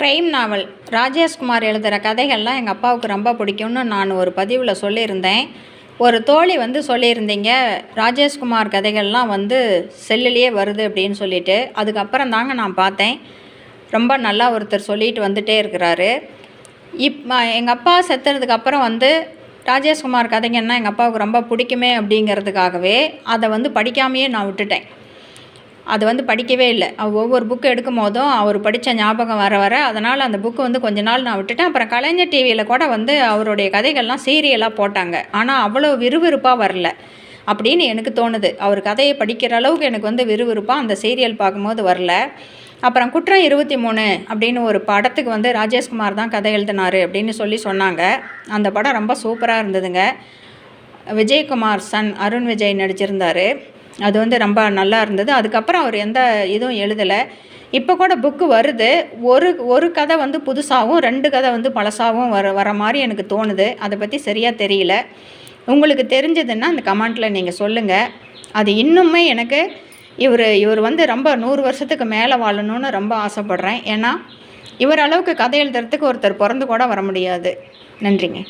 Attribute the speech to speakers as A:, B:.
A: Crime novel Rajeshkumar எழுதுகிற கதைகள்லாம் எங்கள் அப்பாவுக்கு ரொம்ப பிடிக்கும்னு நான் ஒரு பதிவில் சொல்லியிருந்தேன். ஒரு தோழி வந்து சொல்லியிருந்தீங்க ராஜேஷ்குமார் கதைகள்லாம் வந்து செல்லுலேயே வருது அப்படின்னு சொல்லிட்டு. அதுக்கப்புறம் தாங்க நான் பார்த்தேன். ரொம்ப நல்லா ஒருத்தர் சொல்லிட்டு வந்துட்டே இருக்கிறாரு. இப் எங்கள் அப்பா செத்துறதுக்கு அப்புறம் வந்து ராஜேஷ்குமார் கதைங்கன்னா எங்கள் அப்பாவுக்கு ரொம்ப பிடிக்குமே அப்படிங்கிறதுக்காகவே அதை வந்து படிக்காமையே நான் விட்டுட்டேன். அது வந்து படிக்கவே இல்லை. ஒவ்வொரு புக்கு எடுக்கும் போதும் அவர் படித்த ஞாபகம் வர வர அதனால் அந்த புக்கு வந்து கொஞ்ச நாள் நான் விட்டுட்டேன். அப்புறம் கலைஞர் டிவியில் கூட வந்து அவருடைய கதைகள்லாம் சீரியலாக போட்டாங்க. ஆனால் அவ்வளோ விறுவிறுப்பாக வரல. அப்படின்னு எனக்கு தோணுது. அவர் கதையை படிக்கிற அளவுக்கு எனக்கு வந்து விறுவிறுப்பாக அந்த சீரியல் பார்க்கும்போது வரல. அப்புறம் குற்றம் இருபத்தி மூணு அப்படின்னு ஒரு படத்துக்கு வந்து ராஜேஷ்குமார் தான் கதை எழுதினார் அப்படின்னு சொல்லி சொன்னாங்க. அந்த படம் ரொம்ப சூப்பராக இருந்ததுங்க. விஜயகுமார் சன் அருண் விஜய் நடிச்சிருந்தார். அது வந்து ரொம்ப நல்லா இருந்தது. அதுக்கப்புறம் அவர் எந்த இதுவும் எழுதலை. இப்போ கூட புக்கு வருது. ஒரு ஒரு கதை வந்து புதுசாகவும் ரெண்டு கதை வந்து பழசாகவும் வர வர மாதிரி எனக்கு தோணுது. அதை பற்றி சரியாக தெரியல. உங்களுக்கு தெரிஞ்சதுன்னா அந்த கமெண்ட்டில் நீங்கள் சொல்லுங்கள் அது இன்னுமே எனக்கு இவர் இவர் வந்து ரொம்ப நூறு வருஷத்துக்கு மேலே வாழணும்னு ரொம்ப ஆசைப்பட்றேன். ஏன்னா இவர் அளவுக்கு கதை எழுதுறதுக்கு ஒருத்தர் பிறந்து கூட வர முடியாது. நன்றிங்க.